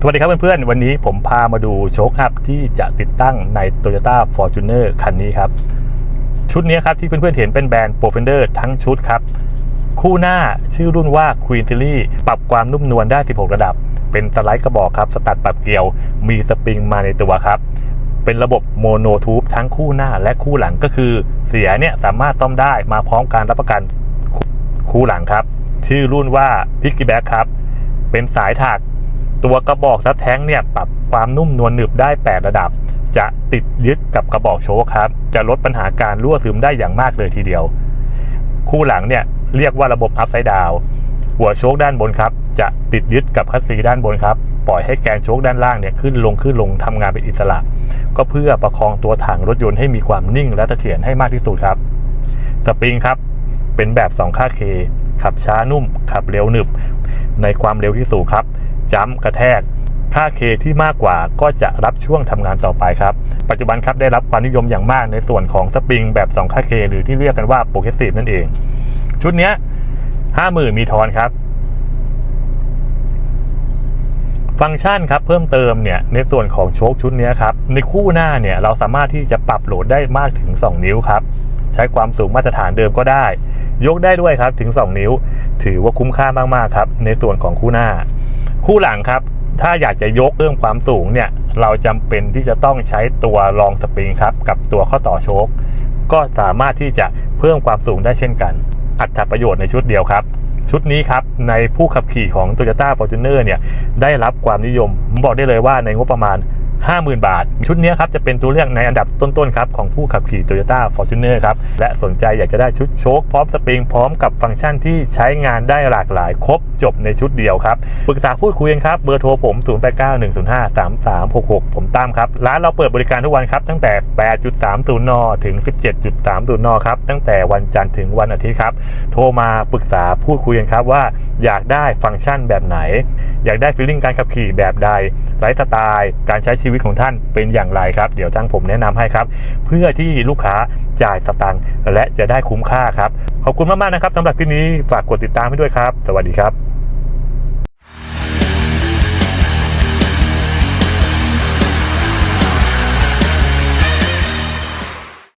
สวัสดีครับเพื่อนๆ วันนี้ผมพามาดูโชคอัพที่จะติดตั้งใน Toyota Fortuner คันนี้ครับ ชุดนี้ครับที่เพื่อนๆเห็นเป็นแบรนด์ Profender ทั้งชุดครับ คู่หน้าชื่อรุ่นว่า Queen t e l y ปรับความนุ่มนวลได้ 16 ระดับ เป็นสไลด์กระบอกครับสตัดปรับเกลียว มีสปริงมาในตัวครับ เป็นระบบโมโนทูบทั้งคู่หน้าและคู่หลังก็คือ เสียเนี่ยสามารถซ่อมได้มาพร้อมการรับประกันคู่หลังครับ ชื่อรุ่นว่า Piggyback ครับเป็นสายถัก ตัวกระบอกซับแท้งเนี่ยปรับความนุ่มนวลหนึบได้ 8 ระดับ จะติดยึดกับกระบอกโชคครับ จะลดปัญหาการรั่วซึมได้อย่างมากเลยทีเดียว คู่หลังเนี่ยเรียกว่าระบบ upside down หัวโชคด้านบนครับ จะติดยึดกับคัสซีด้านบนครับ ปล่อยให้แกนโชคด้านล่างเนี่ยขึ้นลงขึ้นลงทำงานเป็นอิสระ ก็เพื่อประคองตัวถังรถยนต์ให้มีความนิ่งและเสถียรให้มากที่สุดครับ สปริงครับ เป็นแบบ2ค่าเคขับช้านุ่ม ขับเร็วหนึบ ในความเร็วที่สูงครับ จัมป์กระแทก ค่าเคที่มากกว่าก็จะรับช่วงทำงานต่อไปครับ ปัจจุบันครับได้รับความนิยมอย่างมากในส่วนของสปริงแบบ2ค่าเคหรือที่เรียกกันว่าโปรเกรสซีฟนั่นเอง ชุดนี้ย50,000มีทอนครับ ฟังก์ชันครับเพิ่มเติมเนี่ยในส่วนของโชคชุดนี้ครับในคู่หน้าเนี่ยเราสามารถที่จะปรับโหลดได้มากถึง 2 นิ้วครับใช้ความสูงมาตรฐานเดิมก็ได้ ยกได้ด้วยครับถึง 2 นิ้ว ถือว่าคุ้มค่ามากๆครับ ในส่วนของคู่หน้า คู่หลังครับ ถ้าอยากจะยกเรื่องความสูงเนี่ย เราจำเป็นที่จะต้องใช้ตัวรองสปริงครับ กับตัวข้อต่อโชคก็สามารถที่จะเพิ่มความสูงได้เช่นกัน อัตประโยชน์ในชุดเดียวครับ ชุดนี้ครับ ในผู้ขับขี่ของ Toyota Fortuner เนี่ยได้รับความนิยมผมบอกได้เลยว่าในงบประมาณ 50,000 บาท ชุดนี้ครับจะเป็นตัวเลือกในอันดับต้นๆครับของผู้ขับขี่ Toyota Fortuner ครับ และสนใจอยากจะได้ชุดโชคพร้อมสปริงพร้อมกับฟังก์ชันที่ใช้งานได้หลากหลายครบจบในชุดเดียวครับ ปรึกษาพูดคุยกันครับ เบอร์โทรผม 0891053366 ผมตามครับ ร้านเราเปิดบริการทุกวันครับ ตั้งแต่ 8.30 น ถึง 17.30 น ครับ ตั้งแต่วันจันทร์ถึงวันอาทิตย์ครับ โทรมาปรึกษาพูดคุยกันครับว่าอยากได้ฟังก์ชันแบบไหน อยากได้ฟีลลิ่งการขับขี่แบบใดไลฟ์สไตล์การใช้ชีีวิตของท่านเป็นอย่างไรครับ เดี๋ยวทางผมแนะนำให้ครับ เพื่อที่ลูกค้าจ่ายสตังค์และจะได้คุ้มค่าครับ ขอบคุณมากๆนะครับสำหรับคลิปนี้ฝากกดติดตามให้ด้วยครับ สวัสดีครับ